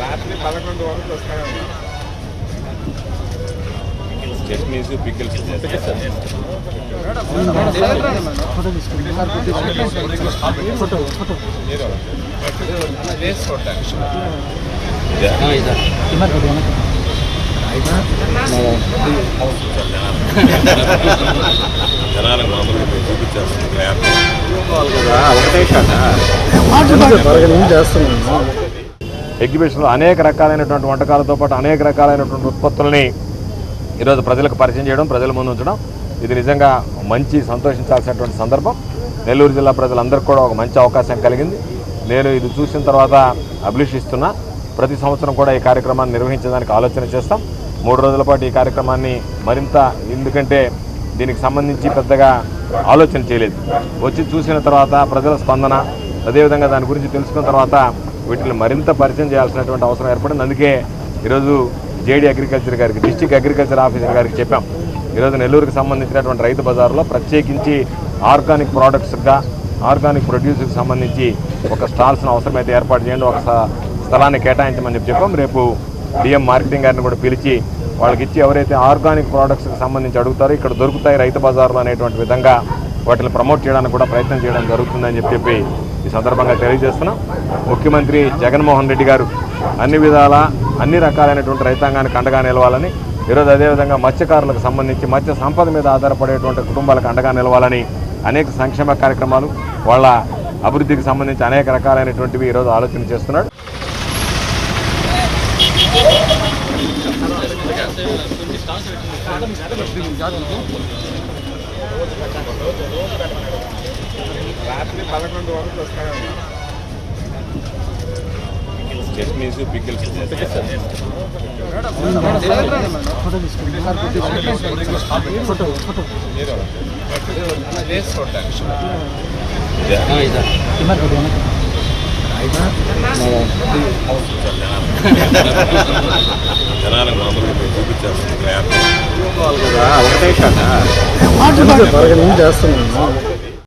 రాత్రి పదకొండు వరకు వస్తాను చట్నీస్ పిక్కల్స్ జనాలకు మామూలుగా ఎగ్జిబిషన్లో అనేక రకాలైనటువంటి వంటకాలతో పాటు అనేక రకాలైనటువంటి ఉత్పత్తుల్ని ఈరోజు ప్రజలకు పరిచయం చేయడం ప్రజల ముందు ఉంచడం. ఇది నిజంగా మంచి సంతోషించాల్సినటువంటి సందర్భం. నెల్లూరు జిల్లా ప్రజలందరికీ కూడా ఒక మంచి అవకాశం కలిగింది. నేను ఇది చూసిన తర్వాత అభిలషిస్తున్నా. ప్రతి సంవత్సరం కూడా ఈ కార్యక్రమాన్ని నిర్వహించడానికి ఆలోచన చేస్తాం. మూడు రోజుల పాటు ఈ కార్యక్రమాన్ని మరింత ఎందుకంటే దీనికి సంబంధించి పెద్దగా ఆలోచన చేయలేదు. వచ్చి చూసిన తర్వాత ప్రజల స్పందన అదేవిధంగా దాని గురించి తెలుసుకున్న తర్వాత వీటిని మరింత పరిచయం చేయాల్సినటువంటి అవసరం ఏర్పడింది. అందుకే ఈరోజు జేడీ అగ్రికల్చర్ గారికి డిస్టిక్ అగ్రికల్చర్ ఆఫీసర్ గారికి చెప్పాం. ఈరోజు నెల్లూరుకి సంబంధించినటువంటి రైతు బజార్లో ప్రత్యేకించి ఆర్గానిక్ ప్రోడక్ట్స్గా ఆర్గానిక్ ప్రొడ్యూస్కి సంబంధించి ఒక స్టాల్స్ను అవసరమైతే ఏర్పాటు చేయండి ఒక స్థలాన్ని కేటాయించమని చెప్పి చెప్పాం. రేపు డిఎం మార్కెటింగ్ గారిని కూడా పిలిచి వాళ్ళకి ఇచ్చి ఎవరైతే ఆర్గానిక్ ప్రోడక్ట్స్కి సంబంధించి అడుగుతారో ఇక్కడ దొరుకుతాయి రైతు బజార్లో అనేటువంటి విధంగా వాటిని ప్రమోట్ చేయడానికి కూడా ప్రయత్నం చేయడం జరుగుతుందని చెప్పి చెప్పి ఈ సందర్భంగా తెలియజేస్తున్నాం. ముఖ్యమంత్రి జగన్మోహన్ రెడ్డి గారు అన్ని విధాల అన్ని రకాలైనటువంటి రైతాంగానికి అండగా నిలవాలని ఈరోజు అదేవిధంగా మత్స్యకారులకు సంబంధించి మత్స్య సంపద మీద ఆధారపడేటువంటి కుటుంబాలకు అండగా నిలవాలని అనేక సంక్షేమ కార్యక్రమాలు వాళ్ళ అభివృద్ధికి సంబంధించి అనేక రకాలైనటువంటివి ఈరోజు ఆలోచన చేస్తున్నాడు. రాత్రి పదకొండు వరకు వస్తాను చట్నీస్ పిక్కల్స్ జనాలకు మామూలుగా మేము చూపించేస్తాం చేస్తున్నాను.